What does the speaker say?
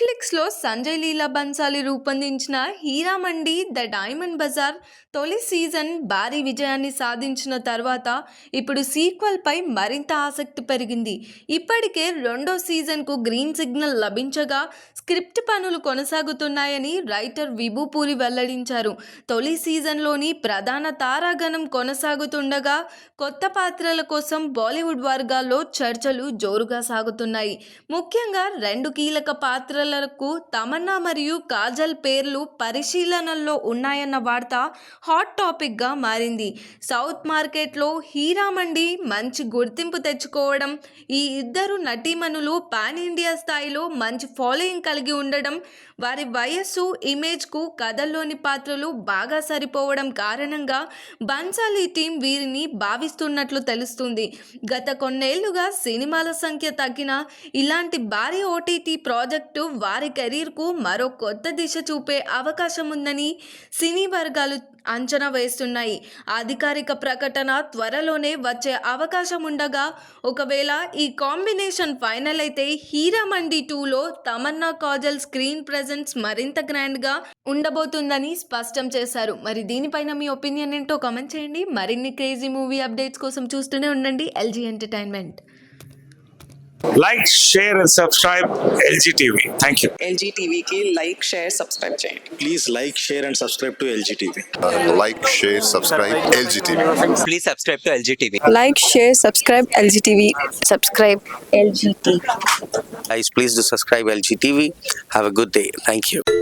నెట్ఫ్లిక్స్లో సంజయ్ లీలా బన్సాలి రూపొందించిన Heeramandi the diamond bazaar తొలి సీజన్ భారీ విజయాన్ని సాధించిన తర్వాత ఇప్పుడు సీక్వెల్పై మరింత ఆసక్తి పెరిగింది. ఇప్పటికే రెండో సీజన్కు గ్రీన్ సిగ్నల్ లభించగా స్క్రిప్ట్ పనులు కొనసాగుతున్నాయని రైటర్ విభూపూరి వెల్లడించారు. తొలి సీజన్లోని ప్రధాన తారాగణం కొనసాగుతుండగా కొత్త పాత్రల కోసం బాలీవుడ్ వర్గాల్లో చర్చలు జోరుగా సాగుతున్నాయి. ముఖ్యంగా రెండు కీలక పాత్రలకు తమన్నా మరియు కాజల్ పేర్లు పరిశీలనల్లో ఉన్నాయన్న వార్త హాట్ టాపిక్గా మారింది. సౌత్ మార్కెట్లో హీరామండి మంచి గుర్తింపు తెచ్చుకోవడం ఈ ఇద్దరు నటీమణులు పాన్ ఇండియా స్థాయిలో మంచి ఫాలోయింగ్ కలిగి ఉండడం వారి వయస్సు ఇమేజ్కు కథల్లోని పాత్రలు బాగా సరిపోవడం కారణంగా బన్సాలి టీం వీరిని భావిస్తున్నట్లు తెలుస్తుంది. గత కొన్నేళ్ళుగా సినిమాల సంఖ్య తగ్గిన ఇలాంటి భారీ ఓటీటీ ప్రాజెక్టు వారి కెరీర్కు మరో కొత్త దిశ చూపే అవకాశం ఉందని సినీ వర్గాలు అంచనా వేస్తున్నాయి. అధికారిక ప్రకటన త్వరలోనే వచ్చే అవకాశం ఉండగా ఒకవేళ ఈ కాంబినేషన్ ఫైనల్ అయితే హీరా మండి టూలో తమన్నా కాజల్ స్క్రీన్ ప్రజెన్స్ మరింత గ్రాండ్గా ఉండబోతుందని స్పష్టం చేశారు. మరి దీనిపైన మీ ఒపీనియన్ ఏంటో కామెంట్ చేయండి. మరిన్ని క్రేజీ మూవీ అప్డేట్స్ కోసం చూస్తూనే ఉండండి. LG entertainment. like, share, and subscribe LG TV. Thank you. LG టీవీకి లైక్ షేర్ సబ్స్క్రైబ్ చేయండి Please like, share, and subscribe to LGTV. like, share, subscribe, LGTV. please subscribe to LG TV. like, share, subscribe LGTV. Subscribe LGTV. Guys, please do subscribe LG TV. Have a good day. Thank you.